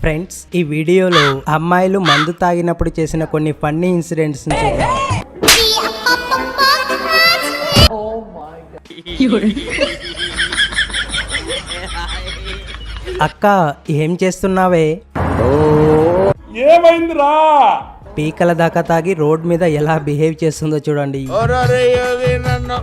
Friends ఈ వీడియోలో అమ్మాయిలు మందు తాగినప్పుడు చేసిన కొన్ని ఫన్నీ ఇన్సిడెంట్స్ చూద్దాం. అక్క ఏం చేస్తున్నావే? ఏమైందిరా? పీకల దాకా తాగి రోడ్ మీద ఎలా బిహేవ్ చేస్తుందో చూడండి. నన్ను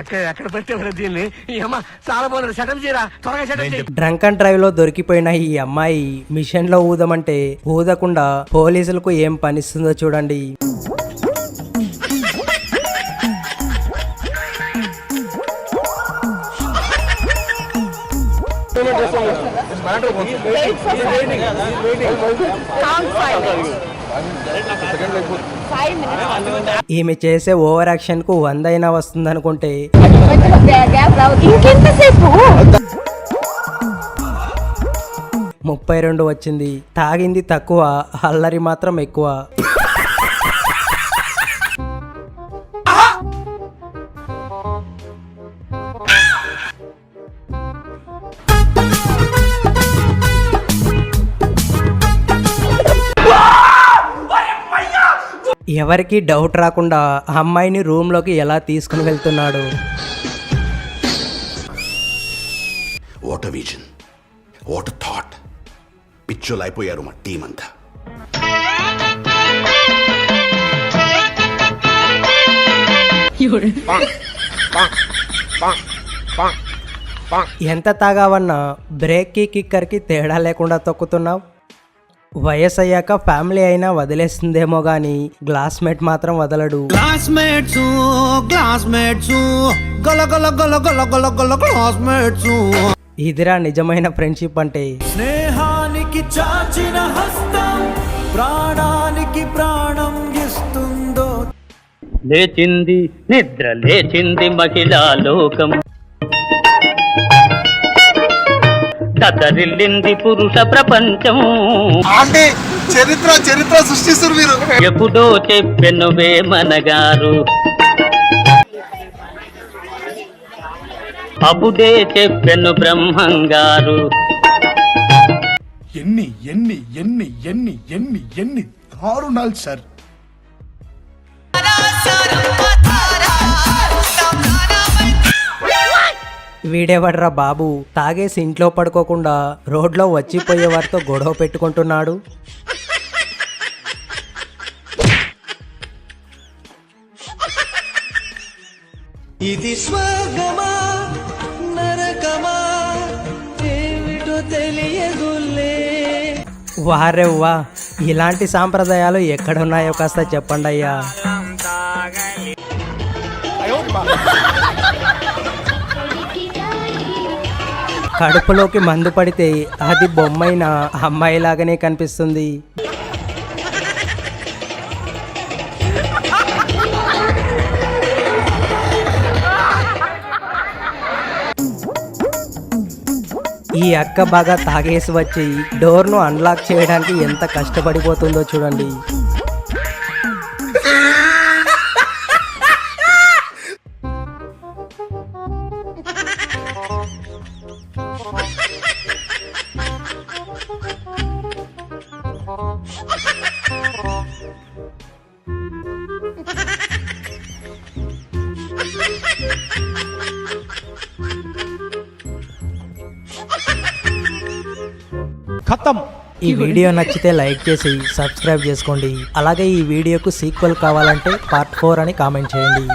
ఎక్కడ ఎక్కడ పెట్టేవారు దీన్ని? ఈ అమ్మ చాలా బాగుంది. సెటప్ చేయరా? త్వరగా సెటప్ చేయి. డ్రంక్ అండ్ డ్రైవ్లో దొరికిపోయిన ఈ అమ్మాయి మిషన్లో ఊదమంటే ఊదకుండా పోలీసులకు ఏం పనిస్తుందో చూడండి. ఈమె చేసే ఓవర్ యాక్షన్కు వంద అయినా వస్తుందనుకుంటే. ఇంకెంతసేపు? ముప్పై రెండు వచ్చింది. తాగింది తక్కువ అల్లరి మాత్రం ఎక్కువ. ఎవరికి డౌట్ రాకుండా అమ్మాయిని రూమ్లోకి ఎలా తీసుకుని వెళ్తున్నాడు? వాట్ విజన్ వాట్ థాట్ పిచ్చోలు అయిపోయారు మా టీం అంతా ఎంత తాగావన్నా బ్రేక్కి కిక్కర్కి తేడా లేకుండా తొక్కుతున్నావు? వయసు అయ్యాక ఫ్యామిలీ అయినా వదిలేస్తుందేమో గాని క్లాస్మేట్ మాత్రం వదలడు. క్లాస్మేట్స్ క్లాస్మేట్స్ గల గల గల గల గల గల ఇదిరా నిజమైన ఫ్రెండ్షిప్ అంటే. స్నేహానికి చాచిన హస్తం ప్రాణానికి ప్రాణం ఇస్తుందో. లేచింది నిద్ర లేచింది మహిళా లోకం. దద్దరిల్లింది పురుష ప్రపంచం. అంటే చరిత్ర చరిత్ర సృష్టిస్తారు మీరు. ఎప్పుడో చెప్పెను వేమనగారు అప్పుడే చెప్పెను బ్రహ్మంగారు. ఎన్ని ఎన్ని ఎన్ని ఎన్ని ఎన్ని ఎన్ని దారుణాలు సార్. వీడేవడ్రా బాబు? తాగేసి ఇంట్లో పడుకోకుండా రోడ్లో వచ్చిపోయే వారితో గొడవ పెట్టుకుంటున్నాడు. ఇది స్వర్గమా? నరకమా? ఏమిటో తెలియదులే. వారెవ్వా ఇలాంటి సాంప్రదాయాలు ఎక్కడున్నాయో కాస్త చెప్పండి అయ్యా కడుపులోకి మందు పడితే అది బొమ్మైన అమ్మాయిలాగానే కనిపిస్తుంది. ఈ అక్క బాగా తాగేసి వచ్చి డోర్ను అన్లాక్ చేయడానికి ఎంత కష్టపడిపోతుందో చూడండి. ఈ వీడియో నచ్చితే లైక్ చేసి సబ్స్క్రైబ్ చేసుకోండి. అలాగే ఈ వీడియోకు సీక్వెల్ కావాలంటే పార్ట్ ఫోర్ అని కామెంట్ చేయండి.